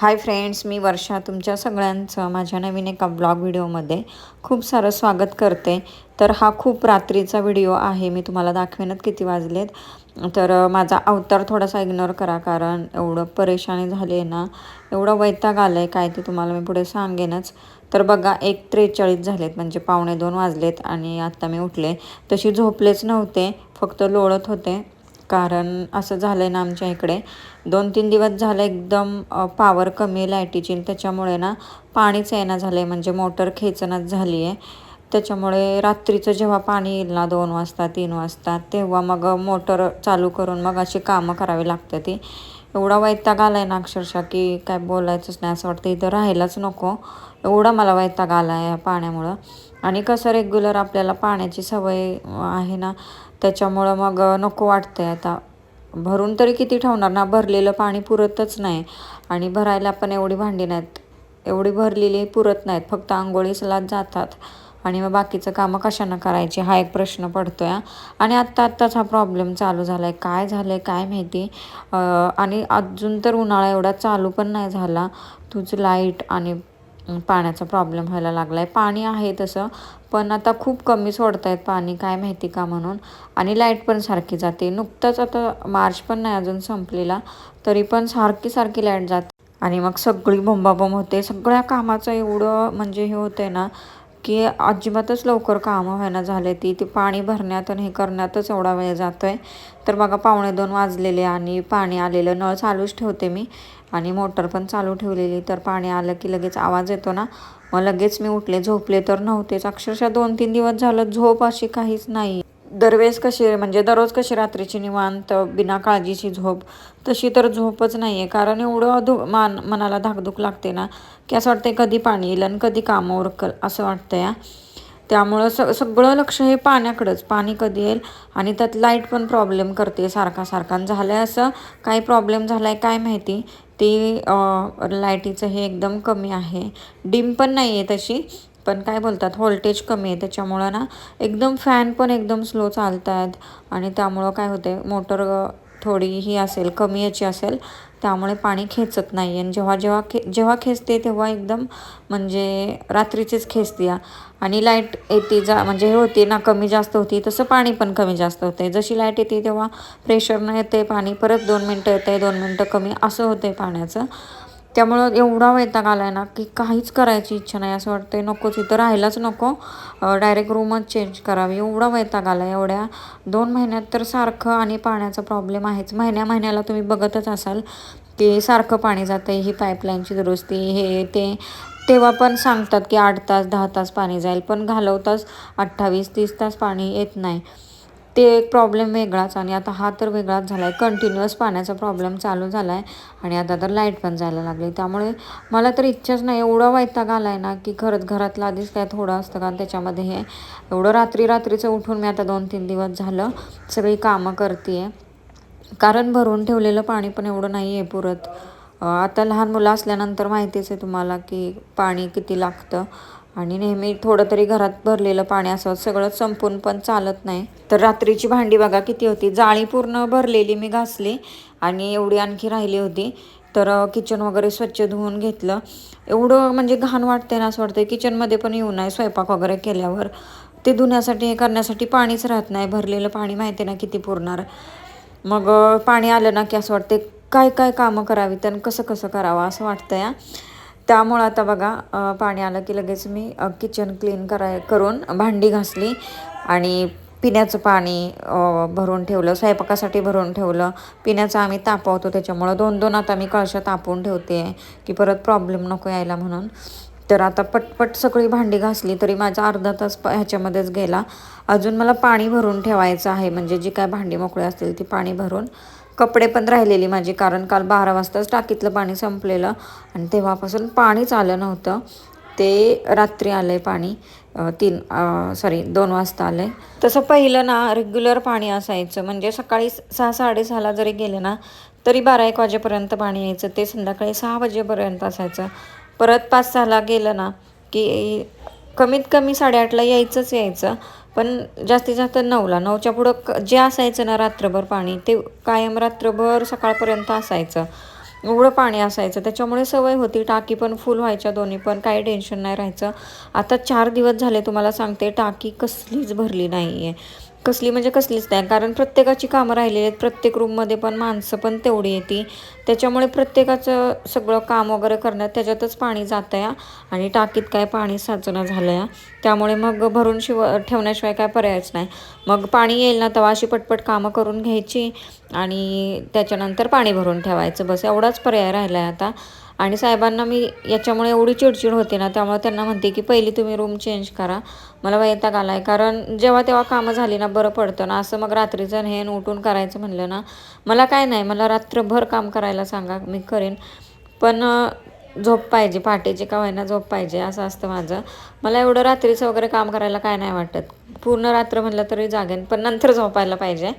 Hi friends मी वर्षा तुमच्या सगळ्यांचं माझ्या नवीन एका ब्लॉग व्हिडिओमध्ये खूप सारं स्वागत करते. तर हा खूप रात्रीचा व्हिडिओ आहे मी तुम्हाला दाखवेनच किती वाजलेत. तर माझा अवतार थोडासा इग्नोर करा कारण एवढं परेशानी झाली आहे ना एवढं वैताग आलं आहे काय ते तुम्हाला मी पुढे सांगेनच. तर बघा एक त्रेचाळीस झालेत म्हणजे पावणे दोन वाजलेत आणि आत्ता मी उठले. तशी झोपलेच नव्हते फक्त लोळत होते. कारण असं झालं आहे ना आमच्या इकडे. दोन तीन दिवस झालं एकदम पावर कमी आहे लाईटीची. त्याच्यामुळे ना पाणीच येणं झालं आहे म्हणजे मोटर खेचणच झाली आहे त्याच्यामुळे रात्रीचं जेव्हा पाणी येईल ना दोन वाजता तीन वाजता तेव्हा मग मोटर चालू करून मग अशी कामं करावी लागते ती. एवढा वैताग आला आहे ना अक्षरशः की काय बोलायचंच नाही. असं वाटतं इथं राहायलाच नको. एवढा मला वैताग आला आहे पाण्यामुळं. आणि कसं रेग्युलर आपल्याला पाण्याची सवय आहे ना त्याच्यामुळं मग नको वाटतं आहे आता. भरून तरी किती ठेवणार ना? भरलेलं पाणी पुरतच नाही. आणि भरायला पण एवढी भांडी नाहीत. एवढी भरलेली पुरत नाहीत. फक्त आंघोळीसलाच जातात. आणि मग बाकीचं कामं कशानं करायची? हा एक प्रश्न पडतो आहे आणि आत्ता आत्ताच हा प्रॉब्लेम चालू झाला आहे काय झालं आहे काय माहिती? आणि अजून तर उन्हाळा एवढा चालू पण नाही झाला. तुझं लाइट आणि पाण्याचा प्रॉब्लेम व्हायला लागला आहे पाणी आहे तसं पण आता खूप कमी सोडत आहेत पाणी काय माहिती का म्हणून. आणि लाइट पण सारखी जाते. नुकतंच आता मार्च पण नाही अजून संपलेला तरी पण सारखी सारखी लाइट जाते. आणि मग सगळी बोंबाबोंब होते. सगळ्या कामाचं एवढं म्हणजे हे होतंय ना की अजिबातच लवकर कामं व्हायना झाले ती. ते पाणी भरण्यात आणि हे करण्यातच एवढा वेळ जातो आहे तर बघा पावणे दोन वाजलेले आणि पाणी आलेलं. नळ चालूच ठेवते मी आणि मोटर पण चालू ठेवलेली. तर पाणी आलं की लगेच आवाज येतो ना. मग लगेच मी उठले झोपले तर नव्हतेच. अक्षरशः दोन तीन दिवस झालं झोप अशी काहीच नाही. दरवेळेस कशी म्हणजे दररोज कशी रात्रीची निवांत बिना काळजीची झोप तशी तर झोपच नाही आहे कारण एवढं धु मान मनाला धाकधूक लागते ना की असं वाटतंय कधी पाणी येईल आणि कधी कामं उरकल असं वाटतं या त्यामुळं स सगळं लक्ष हे पाण्याकडंच. पाणी कधी येईल आणि त्यात लाइट पण प्रॉब्लेम करते सारखा सारखा. आणि झालं आहे असं काही प्रॉब्लेम झाला आहे काय माहिती? ती लाईटीचं हे एकदम कमी आहे. डिम पण नाही आहे तशी. पण काय बोलतात व्होल्टेज कमी आहे त्याच्यामुळं ना एकदम फॅन पण एकदम स्लो चालत आहेत आणि त्यामुळं काय होते मोटर थोडी ही असेल कमी याची असेल त्यामुळे पाणी खेचत नाही आणि जेव्हा जेव्हा खे जेव्हा खेचते तेव्हा एकदम म्हणजे रात्रीचीच खेचते. आणि लाइट येते जा म्हणजे हे होते ना कमी जास्त होती तसं पाणी पण कमी जास्त होते जशी लाइट येते तेव्हा प्रेशरनं येते पाणी परत दोन मिनटं येते दोन मिनटं कमी असं होतं पाण्याचं. त्यामुळं एवढा वैताग आला आहे ना की काहीच करायची इच्छा नाही. असं वाटतं नकोच इथं राहायलाच नको. डायरेक्ट रूमच चेंज करावी. एवढा वैताग आला आहे एवढ्या दोन महिन्यात तर सारखं आणि पाण्याचा प्रॉब्लेम आहेच. महिन्या महिन्याला तुम्ही बघतच असाल की सारखं पाणी जातं आहे ही पाईपलाईनची दुरुस्ती हे ते. तेव्हा पण सांगतात की आठ तास दहा तास पाणी जाईल पण घालवताच अठ्ठावीस तीस तास पाणी येत नाही. ते एक प्रॉब्लेम वेगळाच आणि आता हा तर वेगळाच झाला आहे कंटिन्युअस पाण्याचा प्रॉब्लेम चालू झाला आहे आणि आता तर लाइट पण जायला लागली. त्यामुळे मला तर इच्छाच नाही. एवढा वैताग आला आहे ना की खरंच घरातला आधीच काय थोडं असतं का? त्याच्यामध्ये हे एवढं रात्री रात्रीचं उठून मी आता दोन तीन दिवस झालं सगळी कामं करते आहे कारण भरून ठेवलेलं पाणी पण एवढं नाही आहे पुरत आता लहान मुलं असल्यानंतर माहितीच आहे तुम्हाला की पाणी किती लागतं. आणि नेहमी थोडं तरी घरात भरलेलं पाणी असं सगळं संपून पण चालत नाही. तर रात्रीची भांडी बघा किती होती. जाळी पूर्ण भरलेली मी घासली आणि एवढी आणखी राहिली होती. तर किचन वगैरे स्वच्छ धुवून घेतलं. एवढं म्हणजे घाण वाटते ना असं वाटतं किचनमध्ये पण येऊ नये स्वयंपाक वगैरे केल्यावर. ते धुण्यासाठी हे करण्यासाठी पाणीच राहत नाही. भरलेलं पाणी माहिती ना किती पुरणार. मग पाणी आलं ना की असं वाटते काय काय कामं करावी तर कसं कसं करावं असं वाटतं या त्यामुळं आता बघा पाणी आलं की लगेच मी किचन क्लीन कराय करून भांडी घासली आणि पिण्याचं पाणी भरून ठेवलं स्वयंपाकासाठी भरून ठेवलं. पिण्याचं आम्ही तापवतो त्याच्यामुळं दोन दोन आता मी कळशा तापवून ठेवते की परत प्रॉब्लेम नको यायला म्हणून. तर आता पटपट सगळी भांडी घासली तरी माझा अर्धा तास प ह्याच्यामध्येच गेला. अजून मला पाणी भरून ठेवायचं आहे म्हणजे जी काय भांडी मोकळी असतील ती पाणी भरून. कपडे पण राहिलेली माझी कारण काल बारा वाजताच टाकीतलं पाणी संपलेलं आणि तेव्हापासून पाणीच आलं नव्हतं. ते रात्री आलं आहे पाणी तीन सॉरी दोन वाजता आलं आहे तसं पहिलं ना रेग्युलर पाणी असायचं. म्हणजे सकाळी सहा साडेसहाला जरी गेले ना तरी बारा एक वाजेपर्यंत पाणी यायचं. ते संध्याकाळी सहा वाजेपर्यंत असायचं. परत पाच सहाला गेलं ना की कमीत कमी साडेआठला यायचंच यायचं. पण जास्तीत जास्त नऊला. नऊच्या पुढं क जे असायचं ना रात्रभर पाणी ते कायम रात्रभर सकाळपर्यंत असायचं. एवढं पाणी असायचं. त्याच्यामुळे सवय होती. टाकी पण फुल व्हायच्या दोन्ही पण काही टेन्शन नाही राहायचं. आता चार दिवस झाले तुम्हाला सांगते टाकी कसलीच भरली नाही आहे कसली म्हणजे कसलीच नाही. कारण प्रत्येकाची कामं राहिलेली आहेत. प्रत्येक रूममध्ये पण माणसं पण तेवढी येते त्याच्यामुळे प्रत्येकाचं सगळं काम वगैरे करण्यात त्याच्यातच पाणी जातं या आणि टाकीत काय पाणी साचणं झालं या त्यामुळे मग भरून शिव ठेवण्याशिवाय काय पर्यायच नाही. मग पाणी येईल ना तेव्हा अशी पटपट कामं करून घ्यायची आणि त्याच्यानंतर पाणी भरून ठेवायचं. बस एवढाच पर्याय राहिला आहे आता. आणि साहेबांना मी याच्यामुळे एवढी चिडचिड होते ना त्यामुळे त्यांना म्हणते की पहिली तुम्ही रूम चेंज करा. मला वैताग आला आहे कारण जेव्हा तेव्हा कामं झाली ना बरं पडतं ना. असं मग रात्रीचं हे उठून करायचं म्हणलं ना मला काय नाही. मला रात्रभर काम करायला सांगा मी करेन. पण झोप पाहिजे. पहाटेची का व्हायना झोप पाहिजे. असं असतं माझं. मला एवढं रात्रीचं वगैरे काम करायला काय नाही वाटत. पूर्ण रात्र म्हणलं तरी जागेन पण नंतर झोपायला पाहिजे.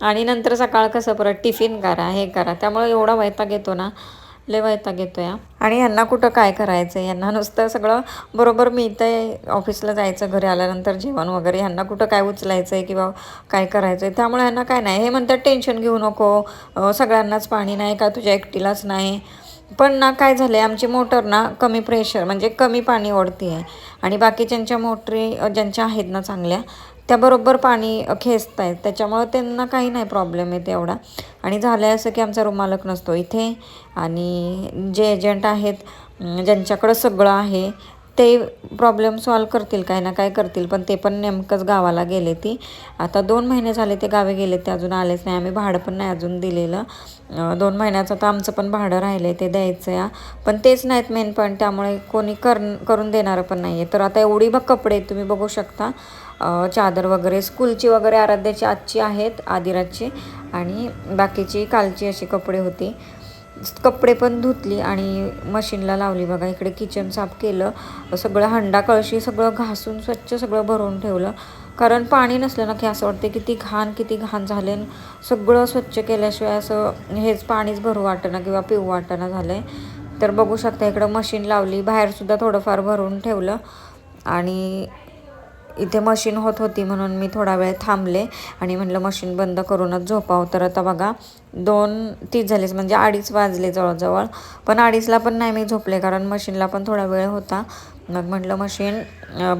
आणि नंतर सकाळ कसं परत टिफिन करा हे करा. त्यामुळे एवढा वैताग येतो ना. लय वैताग येतो या आणि यांना कुठं काय करायचं आहे यांना नुसतं सगळं बरोबर मी इथे ऑफिसला जायचं घरी आल्यानंतर जेवण वगैरे ह्यांना कुठं काय उचलायचं आहे किंवा काय करायचं आहे त्यामुळे ह्यांना काय नाही. हे म्हणतात टेन्शन घेऊ नको. सगळ्यांनाच पाणी नाही का? तुझ्या एकटीलाच नाही. पण ना काय झालं आहे आमची मोटर ना कमी प्रेशर म्हणजे कमी पाणी ओढते आहे आणि बाकीच्यांच्या मोटरी ज्यांच्या आहेत ना चांगल्या त्याबरोबर पाणी खेचत आहेत त्याच्यामुळं त्यांना काही नाही प्रॉब्लेम येते एवढा. आणि झालं आहे असं की आमचा रुमालक नसतो इथे. आणि जे एजंट आहेत ज्यांच्याकडं सगळं आहे ते प्रॉब्लेम सॉल्व करतील काय ना काय करतील. पण ते पण नेमकंच गावाला गेले ती. आता दोन महिने झाले ते गावे गेले ते अजून आलेच नाही. आम्ही भाडं पण नाही अजून दिलेलं. दोन महिन्याचं तर आमचं पण भाडं राहिलं आहे ते द्यायचं या पण तेच नाहीत मेन पॉईंट त्यामुळे कोणी कर करून देणारं पण नाही आहे तर आता एवढी बघ कपडे तुम्ही बघू शकता. चादर वगैरे स्कूलची वगैरे आराध्याची आजची आहेत आदिराजची. आणि बाकीची कालची असे कपडे होती. कपडे पण धुतली आणि मशीनला लावली. बघा इकडे किचन साफ केलं. सगळं हंडा कळशी सगळं घासून स्वच्छ सगळं भरून ठेवलं. कारण पाणी नसलं ना की असं वाटते किती घाण किती घाण झाले सगळं स्वच्छ केल्याशिवाय असं हेच पाणीच भरू वाटणं किंवा पिऊ वाटणं झालं आहे तर बघू शकता इकडं मशीन लावली. बाहेरसुद्धा थोडंफार भरून ठेवलं. आणि इथे मशीन होत होती म्हणून मी थोडा वेळ थांबले आणि म्हटलं मशीन बंद करूनच झोपावं. तर आता बघा दोन तीस झालेच म्हणजे अडीच वाजले जवळजवळ. पण अडीचला पण नाही मी झोपले कारण मशीनला पण थोडा वेळ होता. मग म्हटलं मशीन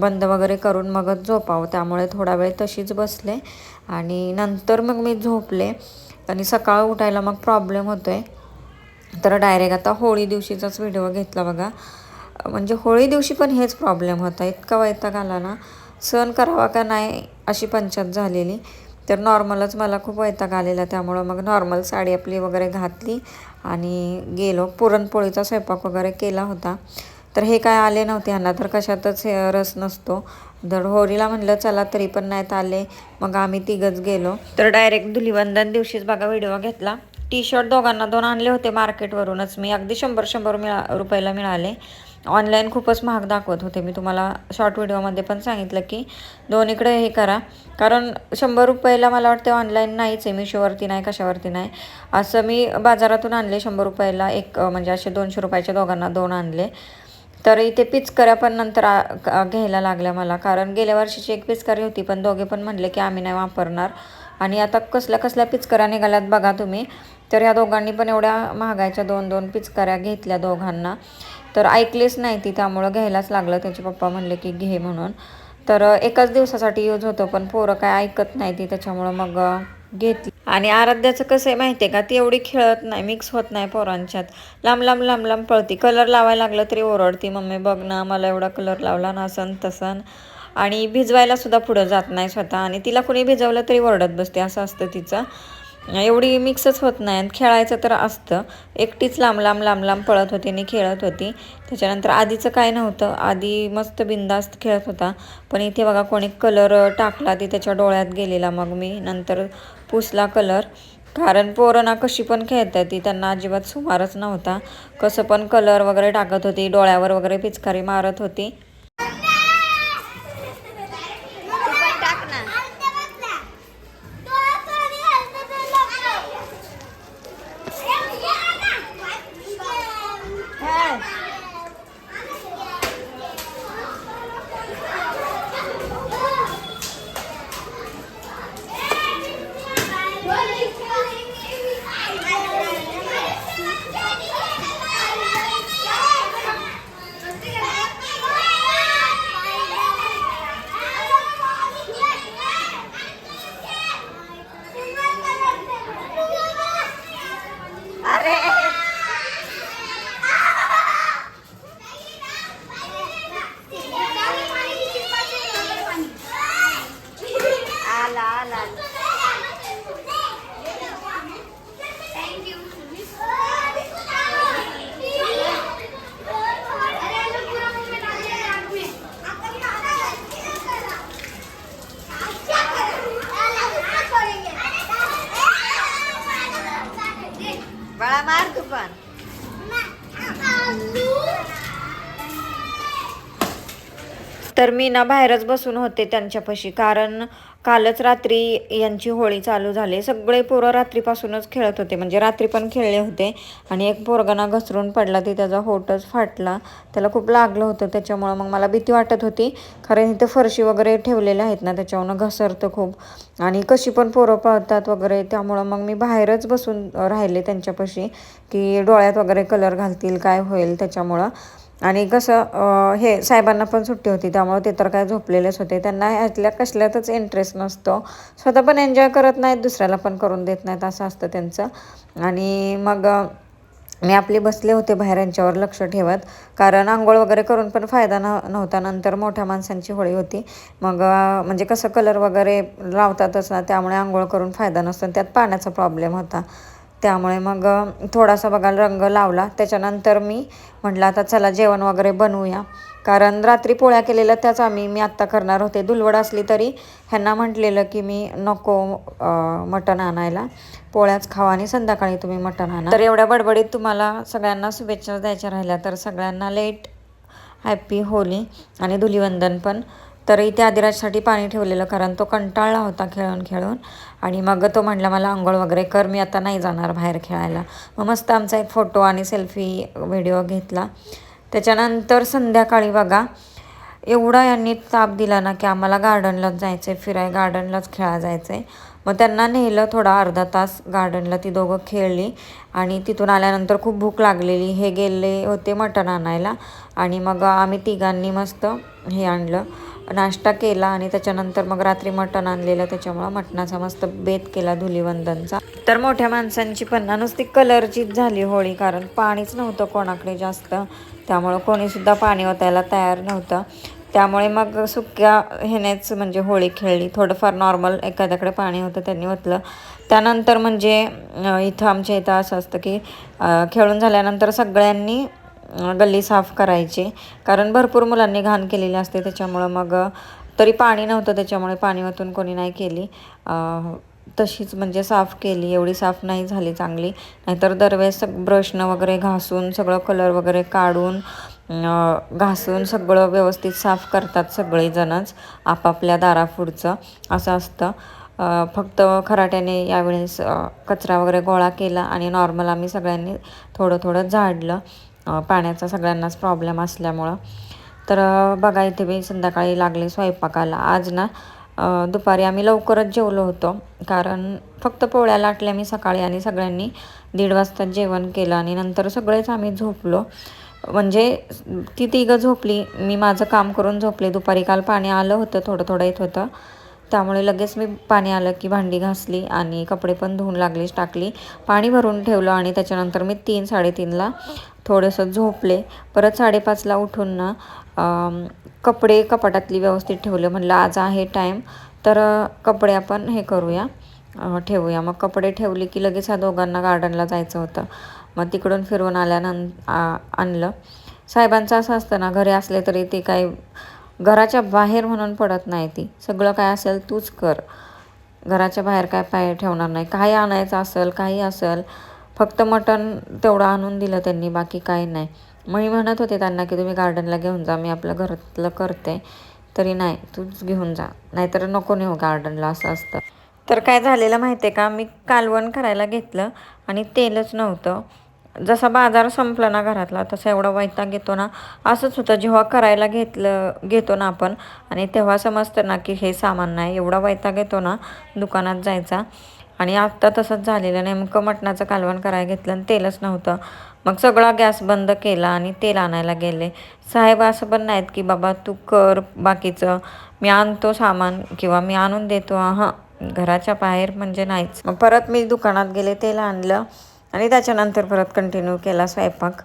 बंद वगैरे करून मगच झोपावं. त्यामुळे थोडा वेळ तशीच बसले आणि नंतर मग मी झोपले. आणि सकाळ उठायला मग प्रॉब्लेम होतो आहे तर डायरेक्ट आता होळी दिवशीचाच व्हिडिओ घेतला बघा. म्हणजे होळी दिवशी पण हेच प्रॉब्लेम होता. इतका वैताग आला ना. सहन करावा का नाही अशी पंचायत झालेली. तर नॉर्मलच मला खूप वैताग आलेला त्यामुळं मग नॉर्मल साडी आपली वगैरे घातली आणि गेलो. पुरणपोळीचा स्वयंपाक वगैरे केला होता. तर हे काय आले नव्हते ह्यांना तर कशातच हे रस नसतो. जर होरीला म्हणलं चला तरी पण नाहीत आले. मग आम्ही तिघंच गेलो. तर डायरेक्ट धुलीवंदन दिवशीच बघा व्हिडिओ घेतला. टी शर्ट दोघांना दोन आणले होते मार्केटवरूनच. मी अगदी शंभर शंभर मिळा रुपयाला मिळाले. ऑनलाईन खूपच महाग दाखवत होते. मी तुम्हाला शॉर्ट व्हिडिओमध्ये पण सांगितलं की दोन्हीकडे हे करा. कारण शंभर रुपयाला मला वाटते ऑनलाईन नाहीच आहे. मिशोवरती नाही कशावरती नाही. असं मी बाजारातून आणले शंभर रुपयाला एक म्हणजे असे दोनशे रुपयाच्या दोघांना दोन आणले. तर इथे पिचकऱ्या पण नंतर घ्यायला लागल्या मला. कारण गेल्या वर्षीची एक पिचकारी होती पण दोघे पण म्हणले की आम्ही नाही वापरणार. आणि आता कसल्या कसल्या पिचकऱ्या निघाल्यात बघा तुम्ही. तर या दोघांनी पण एवढ्या महागायच्या दोन दोन पिचकऱ्या घेतल्या दोघांना. तर ऐकलीच नाही ती त्यामुळं घ्यायलाच लागलं. त्याचे पप्पा म्हणले की घे म्हणून. तर एकाच दिवसासाठी यूज होतो पण पोरं काय ऐकत नाही ती त्याच्यामुळं मग घेतली. आणि आराध्याचं कसं आहे माहिती आहे का? ती एवढी खेळत नाही मिक्स होत नाही पोरांच्यात. लांब लांब लांब लांब पळती. कलर लावायला लागलं तरी ओरडती मम्मी बघ ना मला एवढा कलर लावला ना असन तसन आणि भिजवायला सुद्धा पुढं जात नाही स्वतः. आणि तिला कुणी भिजवलं तरी ओरडत बसते असं असतं तिचं. एवढी मिक्सच होत नाही. आणि खेळायचं तर असतं. एकटीच लांब लांब लांब लांब पळत होती आणि खेळत होती. त्याच्यानंतर आधीचं काय नव्हतं. आधी मस्त बिंदास्त खेळत होता. पण इथे बघा कोणी कलर टाकला ती त्याच्या डोळ्यात गेलेला मग मी. नंतर पुसला कलर कारण पोरं ना कशी पण खेळतात ती. त्यांना अजिबात सुमारच नव्हता. कसं पण कलर वगैरे टाकत होती. डोळ्यावर वगैरे पिचकारी मारत होती. तर मी ना बाहेरच बसून होते त्यांच्यापाशी. कारण कालच रात्री यांची होळी चालू झाली. सगळे पोरं रात्रीपासूनच खेळत होते. म्हणजे रात्री पण खेळले होते. आणि एक पोरगाना घसरून पडला. ते त्याचा होटच फाटला. त्याला खूप लागलं होतं. त्याच्यामुळं मग मला भीती वाटत होती. कारण इथे फरशी वगैरे ठेवलेल्या आहेत ना त्याच्यावरनं घसरतं खूप. आणि कशी पण पोरं पळतात वगैरे. त्यामुळं मग मी बाहेरच बसून राहिले त्यांच्यापाशी की डोळ्यात वगैरे कलर घालतील काय होईल त्याच्यामुळं. आणि कसं हे साहेबांना पण सुट्टी होती त्यामुळे ते तर काय झोपलेलेच होते. त्यांना ह्यातल्या कसल्यातच इंटरेस्ट नसतो. स्वतः पण एन्जॉय करत नाहीत दुसऱ्याला पण करून देत नाहीत असं असतं त्यांचं. आणि मग मी आपले बसले होते बाहेर यांच्यावर लक्ष ठेवत. कारण आंघोळ वगैरे करून पण फायदा न नव्हता. नंतर मोठ्या माणसांची होळी होती. मग म्हणजे कसं कलर वगैरे लावतातच ना त्यामुळे आंघोळ करून फायदा नसतो. त्यात पाण्याचा प्रॉब्लेम होता. त्यामुळे मग थोडासा बघायला रंग लावला. त्याच्यानंतर मी म्हटलं आता चला जेवण वगैरे बनवूया. कारण रात्री पोळ्या केलेल्या त्याच आम्ही मी आत्ता करणार होते. धुलवड असली तरी ह्यांना म्हटलेलं की मी नको मटण आणायला. पोळ्याच खावा आणि संध्याकाळी तुम्ही मटण आणा. तर एवढ्या बडबडीत तुम्हाला सगळ्यांना शुभेच्छा द्यायच्या राहिल्या. तर सगळ्यांना लेट हॅप्पी होली आणि धुलीवंदन पण. तर इथे आदिराजसाठी पाणी ठेवलेलं कारण तो कंटाळला होता खेळून खेळून आणि मग तो म्हटला मला आंघोळ वगैरे कर मी आता नाही जाणार बाहेर खेळायला. मग मस्त आमचा एक फोटो आणि सेल्फी व्हिडिओ घेतला. त्याच्यानंतर संध्याकाळी बघा एवढा यांनी ताप दिला ना की आम्हाला गार्डनलाच जायचं आहे फिराय गार्डनलाच खेळा जायचं आहे मग त्यांना नेलं थोडा अर्धा तास गार्डनला ती दोघं खेळली आणि तिथून आल्यानंतर खूप भूक लागलेली. हे गेले होते मटण आणायला आणि मग आम्ही तिघांनी मस्त हे आणलं. नाश्ता केला आणि त्याच्यानंतर मग रात्री मटण आणलेलं त्याच्यामुळं मटणाचा मस्त बेत केला धुलीवंदनचा. तर मोठ्या माणसांची पन्ना नुसती कलरचीच झाली होळी कारण पाणीच नव्हतं कोणाकडे जास्त. त्यामुळं कोणीसुद्धा पाणी ओतायला तयार नव्हतं. त्यामुळे मग सुक्या ह्यानेच म्हणजे होळी खेळली. थोडंफार नॉर्मल एखाद्याकडे पाणी होतं त्यांनी ओतलं. त्यानंतर म्हणजे इथं आमच्या इथं असं असतं की खेळून झाल्यानंतर सगळ्यांनी गल्ली साफ करायची. कारण भरपूर मुलांनी घाण केलेली असते त्याच्यामुळं मग तरी पाणी नव्हतं त्याच्यामुळे पाणी कोणी नाही केली. तशीच म्हणजे साफ केली एवढी साफ नाही झाली चांगली. नाहीतर दरवेळेस ब्रशनं वगैरे घासून सगळं कलर वगैरे काढून घासून सगळं व्यवस्थित साफ करतात सगळेजणच आपापल्या दारापुढचं. असं असतं. फक्त खराट्याने यावेळेस कचरा वगैरे गोळा केला आणि नॉर्मल आम्ही सगळ्यांनी थोडं थोडं झाडलं. पाण्याचा सगळ्यांनाच प्रॉब्लेम असल्यामुळं. तर बघा इथे मी संध्याकाळी लागले स्वयंपाकाला. आज ना दुपारी आम्ही लवकरच जेवलो होतो. कारण फक्त पोळ्या लाटल्या मी सकाळी आणि सगळ्यांनी दीड वाजता जेवण केलं आणि नंतर सगळेच आम्ही झोपलो. म्हणजे ती तिघं झोपली. मी माझं काम करून झोपले. दुपारी काल पाणी आलं होतं थोडं थोडं येत होतं. त्यामुळे लगेच मी पाणी आलं की भांडी घासली आणि कपडे पण धुवून लागलीच टाकली. पाणी भरून ठेवलं आणि त्याच्यानंतर मी तीन साडेतीनला थोडंसं झोपले. परत साडेपाचला उठून ना कपडे कपाटातली व्यवस्थित ठेवले. म्हणलं आज आहे टाईम तर कपडे आपण हे करूया. ठेवूया. मग कपडे ठेवले की लगेच ह्या दोघांना गार्डनला जायचं होतं. मग तिकडून फिरवून आल्यानं आणलं. साहेबांचं असं असतं ना घरी असले तरी ते काही घराच्या बाहेर म्हणून पडत नाही ती. सगळं काय असेल तूच कर. घराच्या बाहेर काय पाय ठेवणार नाही. काही आणायचं असेल काही असेल. फक्त मटण तेवढं आणून दिलं त्यांनी बाकी काही नाही. मी म्हणत होते त्यांना की तुम्ही गार्डनला घेऊन जा मी आपलं घरातलं करते. तरी नाही तूच घेऊन जा. नाहीतर नको नेऊ गार्डनला असं असतं. तर काय झालेलं माहिती आहे का? मी कालवण करायला घेतलं आणि तेलच नव्हतं. जसा बाजार संपला ना घरातला तसा एवढा वैताग घेतो ना. असंच होतं जेव्हा करायला घेतलं घेतो ना आपण. आणि तेव्हा समजतं ना की हे सामान नाही एवढा वैताग येतो ना दुकानात जायचा. आणि आत्ता तसंच झालेलं नेमकं मटणाचं कालवण करायला घेतलं आणि तेलच नव्हतं. मग सगळा गॅस बंद केला आणि तेल आणायला गेले. साहेब असं पण नाहीत की बाबा तू कर बाकीचं. मी आणतो सामान किंवा मी आणून देतो. हां घराच्या बाहेर म्हणजे नाहीच. मग परत मी दुकानात गेले तेल आणलं. आणि त्याच्यानंतर परत कंटिन्यू केला स्वयंपाक.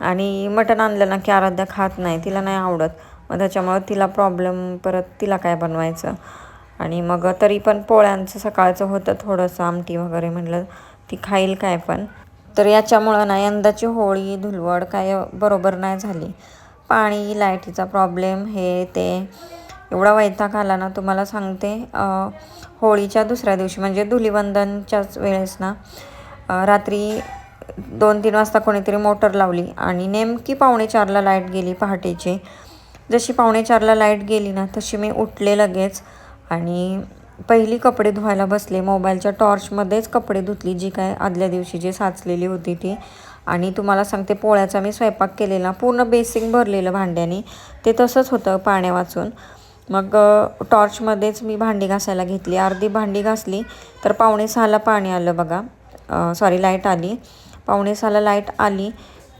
आणि मटण आणलं ना की आराध्या खात नाही तिला नाही आवडत. मग त्याच्यामुळं तिला प्रॉब्लेम परत तिला काय बनवायचं? आणि मग तरी पण पोळ्यांचं सकाळचं होतं थोडंसं आमटी वगैरे म्हटलं ती खाईल काय पण. तर याच्यामुळं ना यंदाची होळी धुलवड काय बरोबर नाही झाली. पाणी लाईटीचा प्रॉब्लेम हे ते. एवढा वैताग आला ना तुम्हाला सांगते होळीच्या दुसऱ्या दिवशी म्हणजे धुलीवंदनच्याच वेळेस ना रात्री दोन तीन वाजता कोणीतरी मोटर लावली आणि नेमकी पावणे चारला लाइट गेली पहाटेची. जशी पावणे चारला लाइट गेली ना तशी मी उठले लगेच आणि पहिली कपडे धुवायला बसले. मोबाईलच्या टॉर्चमध्येच कपडे धुतली जी काय आदल्या दिवशी जी साचलेली होती ती. आणि तुम्हाला सांगते पोळ्याचा मी स्वयंपाक केलेला पूर्ण बेसिंग भरलेलं भांड्याने. ते तसंच होतं पाण्या वाचून. मग टॉर्चमध्येच मी भांडी घासायला घेतली. अर्धी भांडी घासली तर पावणे सहाला पाणी आलं बघा. सॉरी लाइट आली. पावणे सहाला लाइट आली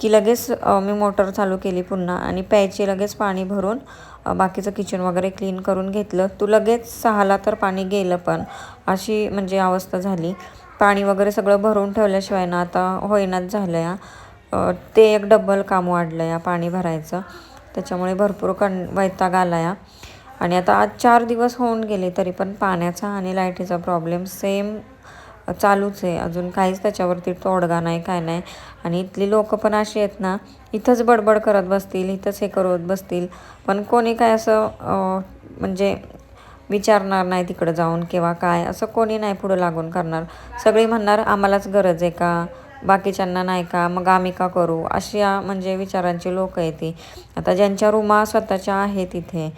की लगेच मी मोटर चालू केली पुन्हा आणि प्यायचे लगेच पाणी भरून बाकीचं किचन वगैरे क्लीन करून घेतलं. तू लगेच सहाला तर पाणी गेलं पण अशी म्हणजे अवस्था झाली. पाणी वगैरे सगळं भरून ठेवल्याशिवाय ना आता होईनाच झालं या ते एक डबल काम वाढलं या पाणी भरायचं. त्याच्यामुळे भरपूर कण वैताग आला या आणि आता आज चार दिवस होऊन गेले तरी पण पाण्याचा आणि लाईटीचा प्रॉब्लेम सेम चालूच आहे. अजून काहीच त्याच्यावरती तोडगा नाही काय नाही. आणि इथली लोकं पण अशी आहेत ना इथंच बडबड करत बसतील इथंच हे करत बसतील. पण कोणी काय असं म्हणजे विचारणार नाही तिकडं जाऊन किंवा काय असं कोणी नाही पुढं लागून करणार. सगळी म्हणणार आम्हालाच गरज आहे का? बाकीच्यांना नाही का? मग आम्ही का करू? अशा म्हणजे विचारांची लोक आहेत ती. आता ज्यांच्या रूमा स्वतःच्या आहेत इथे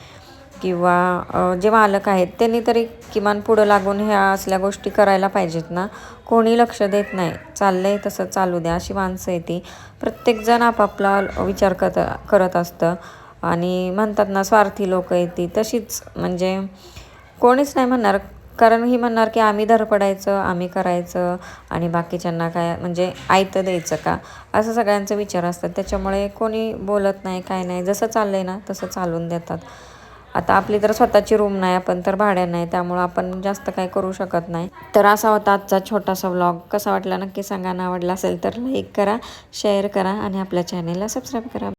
किंवा जे मालक आहेत त्यांनी तरी किमान पुढं लागून ह्या असल्या गोष्टी करायला पाहिजेत ना. कोणी लक्ष देत नाही. चाललं आहे तसं चालू द्या अशी माणसं आहे ती. प्रत्येकजण आपापला विचार करत करत असतं. आणि म्हणतात ना स्वार्थी लोक येते तशीच म्हणजे कोणीच नाही म्हणणार. कारण ही म्हणणार की आम्ही धरपडायचं आम्ही करायचं आणि बाकीच्यांना काय म्हणजे आयतं द्यायचं का? असं सगळ्यांचा विचार असतात. त्याच्यामुळे कोणी बोलत नाही काय नाही. जसं चाललं आहे ना तसं चालून देतात. आता आपली तर स्वतःची रूम नाही आपण तर भाड्या नाही त्यामुळं आपण जास्त काही करू शकत नाही. तर असा होता आजचा छोटासा व्लॉग कसा वाटला नक्की सांगा. ना आवडला असेल तर लाईक करा शेअर करा आणि आपल्या चॅनेलला सबस्क्राईब करा.